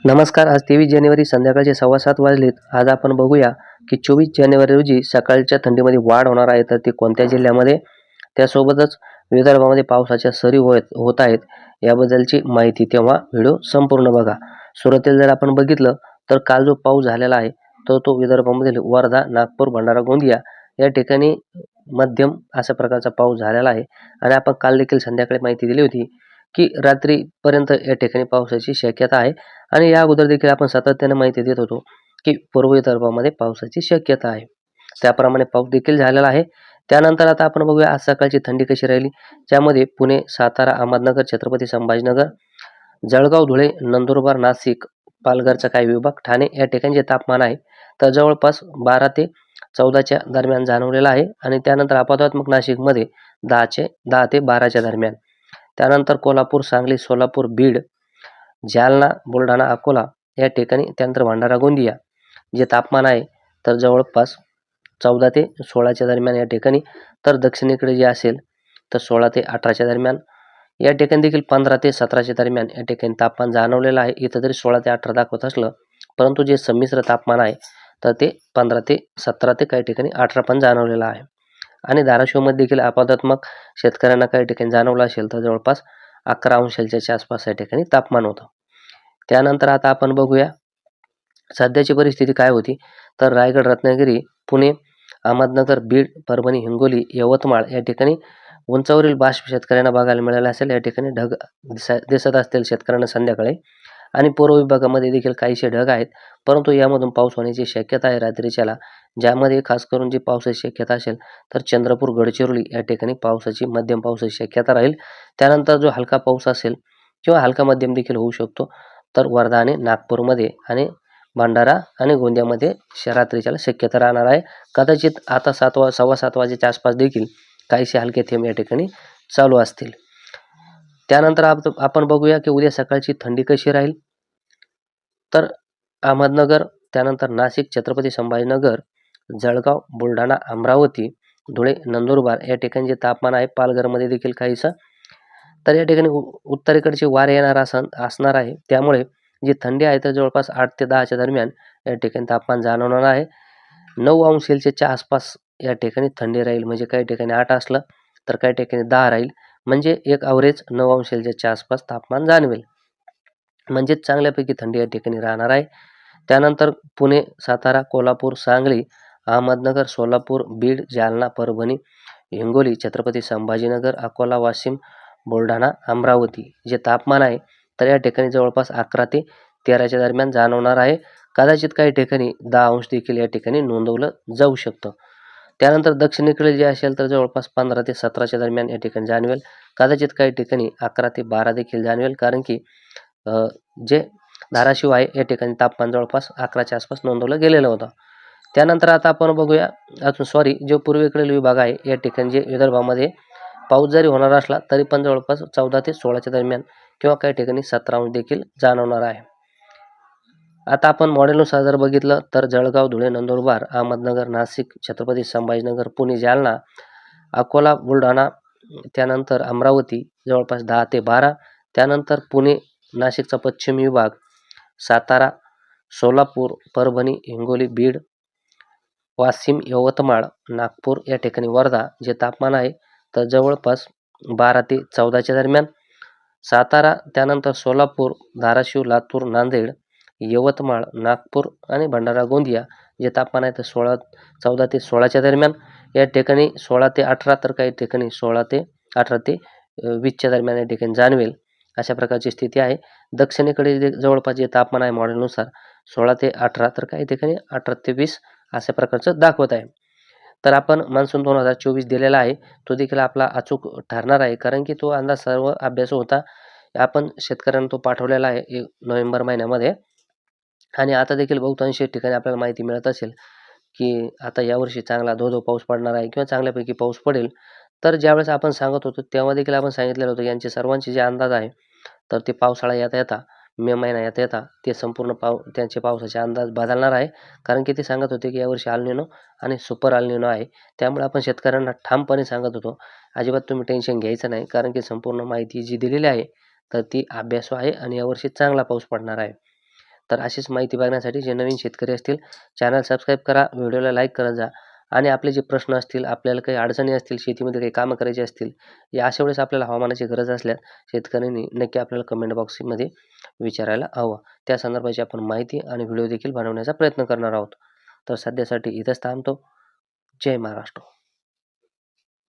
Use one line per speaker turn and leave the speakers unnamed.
नमस्कार आज तेवीस जानेवारी संध्याकाळचे सव्वा सात वाजलेत. आज आपण बघूया की चोवीस जानेवारी रोजी सकाळच्या थंडीमध्ये वाढ होणार आहे तर ती कोणत्या जिल्ह्यामध्ये? त्यासोबतच विदर्भामध्ये पावसाच्या सरी होत होत आहेत. याबद्दलची माहिती तेव्हा व्हिडिओ संपूर्ण बघा. सुरुवातीला जर आपण बघितलं तर काल जो पाऊस झालेला आहे तर तो विदर्भामधील वर्धा नागपूर भंडारा गोंदिया या ठिकाणी मध्यम अशा प्रकारचा पाऊस झालेला आहे. आणि आपण काल देखील संध्याकाळी माहिती दिली होती की रात्रीपर्यंत या ठिकाणी पावसाची शक्यता आहे. आणि या अगोदर देखील आपण सातत्याने माहिती देत होतो की पूर्व विदर्भामध्ये पावसाची शक्यता आहे. त्याप्रमाणे पाऊस देखील झालेला आहे. त्यानंतर आता आपण बघूया आज सकाळची थंडी कशी राहिली? ज्यामध्ये पुणे सातारा अहमदनगर छत्रपती संभाजीनगर जळगाव धुळे नंदुरबार नाशिक पालघरचा काही विभाग ठाणे या ठिकाणी जे तापमान आहे तर जवळपास बारा ते चौदाच्या दरम्यान जाणवलेलं आहे. आणि त्यानंतर आपातवात्मक नाशिकमध्ये दहाचे दहा ते बाराच्या दरम्यान. त्यानंतर कोल्हापूर सांगली सोलापूर बीड जालना बुलढाणा अकोला या ठिकाणी त्यानंतर भंडारा गोंदिया जे तापमान आहे तर जवळपास चौदा ते सोळाच्या दरम्यान या ठिकाणी. तर दक्षिणेकडे जे असेल तर सोळा ते अठराच्या दरम्यान. या ठिकाणी देखील पंधरा ते सतराच्या दरम्यान या ठिकाणी तापमान जाणवलेलं आहे. इथं तरी सोळा ते अठरा दाखवत असलं परंतु जे संमिश्र तापमान आहे तर ते पंधरा ते सतरा ते काही ठिकाणी अठरा पण जाणवलेलं आहे. आणि धाराशिवमध्ये देखील आपदात्मक शेतकऱ्यांना काही ठिकाणी जाणवलं असेल तर जवळपास अकरा अंशांच्या आसपास या ठिकाणी तापमान होतं. त्यानंतर आता आपण बघूया सध्याची परिस्थिती काय होती. तर रायगड रत्नागिरी पुणे अहमदनगर बीड परभणी हिंगोली यवतमाळ या ठिकाणी उंचावरील बाष्प शेतकऱ्यांना बघायला मिळाला असेल. या ठिकाणी ढग दिसा दिसत असतील शेतकऱ्यांना संध्याकाळी. आणि पूर्व विभागामध्ये देखील काहीसे ढग आहेत. परंतु यामधून पाऊस होण्याची शक्यता आहे रात्रीच्याला ज्यामध्ये खास करून जी पावसाची शक्यता असेल तर चंद्रपूर गडचिरोली या ठिकाणी पावसाची मध्यम पावसाची शक्यता राहील. त्यानंतर जो हलका पाऊस असेल किंवा हलका मध्यम देखील होऊ शकतो तर वर्धा आणि नागपूरमध्ये आणि भंडारा आणि गोंदियामध्ये रात्रीच्याला शक्यता राहणार आहे. कदाचित आता सात वा सव्वा सात वाजेच्या आसपास देखील काहीसे हलके थेंब या ठिकाणी चालू असतील. त्यानंतर आप आपण बघूया की उद्या सकाळची थंडी कशी राहील. तर अहमदनगर त्यानंतर नाशिक छत्रपती संभाजीनगर जळगाव बुलढाणा अमरावती धुळे नंदुरबार या ठिकाणी जे तापमान आहे पालघरमध्ये देखील काहीसं. तर या ठिकाणी उत्तरेकडचे वारे येणार असं असणार आहे. त्यामुळे जी थंडी आहे तर जवळपास आठ ते दहाच्या दरम्यान या ठिकाणी तापमान जाणवणार आहे. नऊ अंश सेल्सिअसच्या आसपास या ठिकाणी थंडी राहील. म्हणजे काही ठिकाणी आठ असलं तर काही ठिकाणी दहा राहील. म्हणजे एक अवरेज नऊ अंश सेल्सिअसच्या आसपास तापमान जाणवेल. म्हणजेच चांगल्यापैकी थंडी या ठिकाणी राहणार आहे. त्यानंतर पुणे सातारा कोल्हापूर सांगली अहमदनगर सोलापूर बीड जालना परभणी हिंगोली छत्रपती संभाजीनगर अकोला वाशिम बुलढाणा अमरावती जे तापमान आहे तर या ठिकाणी जवळपास अकरा ते तेराच्या दरम्यान जाणवणार आहे. कदाचित काही ठिकाणी दहा अंश देखील या ठिकाणी नोंदवलं जाऊ शकतं. त्यानंतर दक्षिणेकडे जे असेल तर जवळपास पंधरा ते सतराच्या दरम्यान या ठिकाणी जाणवेल. कदाचित काही ठिकाणी अकरा ते बारा देखील जाणवेल कारण की जे धाराशिव आहे या ठिकाणी तापमान जवळपास अकराच्या आसपास नोंदवलं गेलेलं होतं. त्यानंतर आता आपण बघूया अजून सॉरी जो पूर्वेकडील विभाग आहे या ठिकाणी जे विदर्भामध्ये पाऊस जरी होणार असला तरी पण जवळपास चौदा ते सोळाच्या दरम्यान किंवा काही ठिकाणी सतरा देखील जाणवणार आहे. आता आपण मॉडेलनुसार जर बघितलं तर जळगाव धुळे नंदुरबार अहमदनगर नाशिक छत्रपती संभाजीनगर पुणे जालना अकोला बुलढाणा त्यानंतर अमरावती जवळपास दहा ते बारा त्यानंतर पुणे नाशिकचा पश्चिम विभाग सातारा सोलापूर परभणी हिंगोली बीड वाशिम यवतमाळ नागपूर या ठिकाणी वर्धा जे तापमान आहे तर जवळपास बारा ते चौदाच्या दरम्यान. सातारा त्यानंतर सोलापूर धाराशिव लातूर नांदेड यवतमाळ नागपूर आणि भंडारा गोंदिया जे तापमान आहे तर सोळा चौदा ते सोळाच्या दरम्यान. या ठिकाणी सोळा ते अठरा तर काही ठिकाणी सोळा ते अठरा ते वीसच्या दरम्यान या ठिकाणी जाणवेल अशा प्रकारची स्थिती आहे. दक्षिणेकडे जे जवळपास जे तापमान आहे मॉडेलनुसार सोळा ते अठरा तर काही ठिकाणी अठरा ते वीस अशा प्रकारचं दाखवत आहे. तर आपण मान्सून दोन हजार चोवीस दिलेला आहे तो देखील आपला अचूक ठरणार आहे कारण की तो अंदाज सर्व अभ्यास होता. आपण शेतकऱ्यांना तो पाठवलेला आहे नोव्हेंबर महिन्यामध्ये. आणि आता देखील बहुतांश ठिकाणी आपल्याला माहिती मिळत असेल की आता यावर्षी चांगला धो धो पाऊस पडणार आहे किंवा चांगल्यापैकी पाऊस पडेल. तर ज्यावेळेस आपण सांगत होतो तेव्हा देखील आपण सांगितलेलं होतं यांचे सर्वांचे जे अंदाज आहे तर ते पावसाळा येता येता मे महिना येता येता ते संपूर्ण पाव त्यांचे पावसाचे अंदाज बदलणार आहे. कारण की ते सांगत होते की यावर्षी आलनिनो आणि सुपर आलनिनो आहे. त्यामुळे आपण शेतकऱ्यांना ठामपणे सांगत होतो अजिबात तुम्ही टेन्शन घ्यायचं नाही. कारण की संपूर्ण माहिती जी दिलेली आहे तर ती अभ्यासू आहे आणि यावर्षी चांगला पाऊस पडणार आहे. तर अशीच माहिती बघण्यासाठी जे नवीन शेतकरी असतील चॅनल सबस्क्राईब करा व्हिडिओला लाईक करत जा. आणि आपले जे प्रश्न असतील आपल्याला काही अडचणी असतील शेतीमध्ये काही कामं करायची असतील या अशा वेळेस आपल्याला हवामानाची गरज असल्यास शेतकऱ्यांनी नक्की आपल्याला कमेंट बॉक्समध्ये विचारायला हवं. त्या संदर्भाची आपण माहिती आणि व्हिडिओ देखील बनवण्याचा प्रयत्न करणार आहोत. तर सध्यासाठी इथंच थांबतो. जय महाराष्ट्र.